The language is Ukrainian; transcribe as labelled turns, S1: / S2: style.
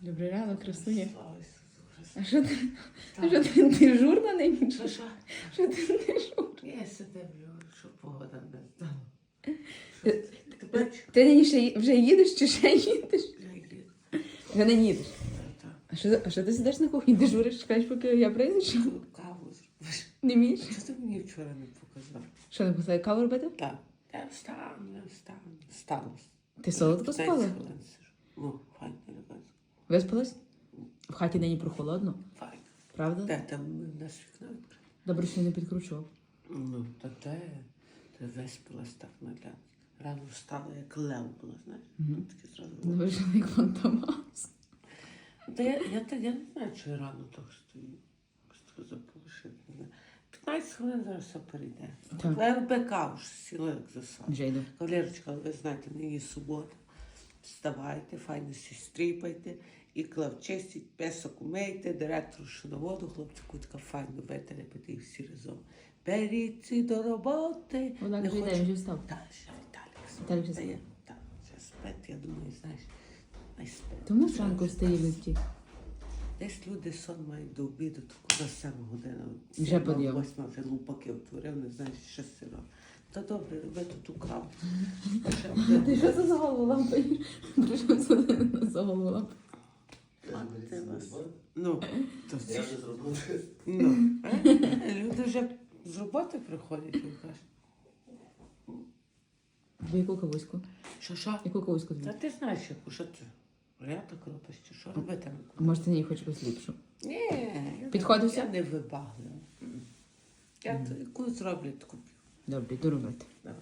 S1: Добрий
S2: Ісусу Христу.
S1: А що ти,
S2: Так.
S1: що ти дежурна нині?
S2: Що, що?
S1: Що ти дежурна?
S2: Я сидив, що погода не знала.
S1: Ти-
S2: бачиш?
S1: Ти нині ще вже їдеш чи ще їдеш? Вже не їдеш. А що, а що ти сидиш на кухні, дежуриш, чекаєш, поки я прийду? Що?
S2: Каву зробиш.
S1: Не вмієш?
S2: Що ти мені вчора не показав?
S1: Що не писали каву робити?
S2: Так. Я встану, я встану. Встану.
S1: Ти солодко
S2: 15
S1: спала?
S2: Ну, ребята.
S1: Виспалась? В хаті нині прохолодно,
S2: Файно.
S1: правда?
S2: Де там у нас вікно відкрите?
S1: Добре, що не підкручував.
S2: Ну, та де? Ти виспалась так наглядно. Рано встала, як лев була, знаєш?
S1: Мгм.
S2: Таке зразу.
S1: Вийшла як фантомас.
S2: Та я, я, та, я не знаю, чи я рано так стою. Просто заполишити. 15 хвилин зараз все перейде.
S1: Так.
S2: Я роби каву, сіла як засад.
S1: Вже йду.
S2: Кавалерочка, ви знаєте, нині субота. Вставайте, файно сі стріпайте, і клав чистіть, песок умейте, директору шиноводу, хлопчику така файно файно витерпите і всі разом. Беріться до роботи.
S1: Вона
S2: Не
S1: вже йде, вже встав.
S2: Так, ще Віталік.
S1: Віталік вже спить.
S2: я- Так, вже спить, я думаю, знаєш, най спить.
S1: Тому зранку встає лифті.
S2: Десь люди сон мають до обіду, то куди 7 година.
S1: Вже підйом.
S2: Восьма вже лупаки отворив, не знаєш, що сиро. Та добре, роби тут ту каву.
S1: Ти що це за голову лампаєш? Прийшов сюди за голову
S2: вас. Ну, то
S3: Я вже
S2: ж-
S3: зробив.
S2: ну. Люди вже з роботи приходять і кажуть,
S1: Ви яку кавуську?
S2: що що?
S1: Яку кавуську
S2: Та ти знаєш, яку, що ти? Я так робиш, що робити?
S1: Може, ти не хоч якусь ліпшу?
S2: Ні, я не-? Я не вибаглива. Я то- яку зроблю, таку.
S1: Добре, йду робити.
S2: Давай.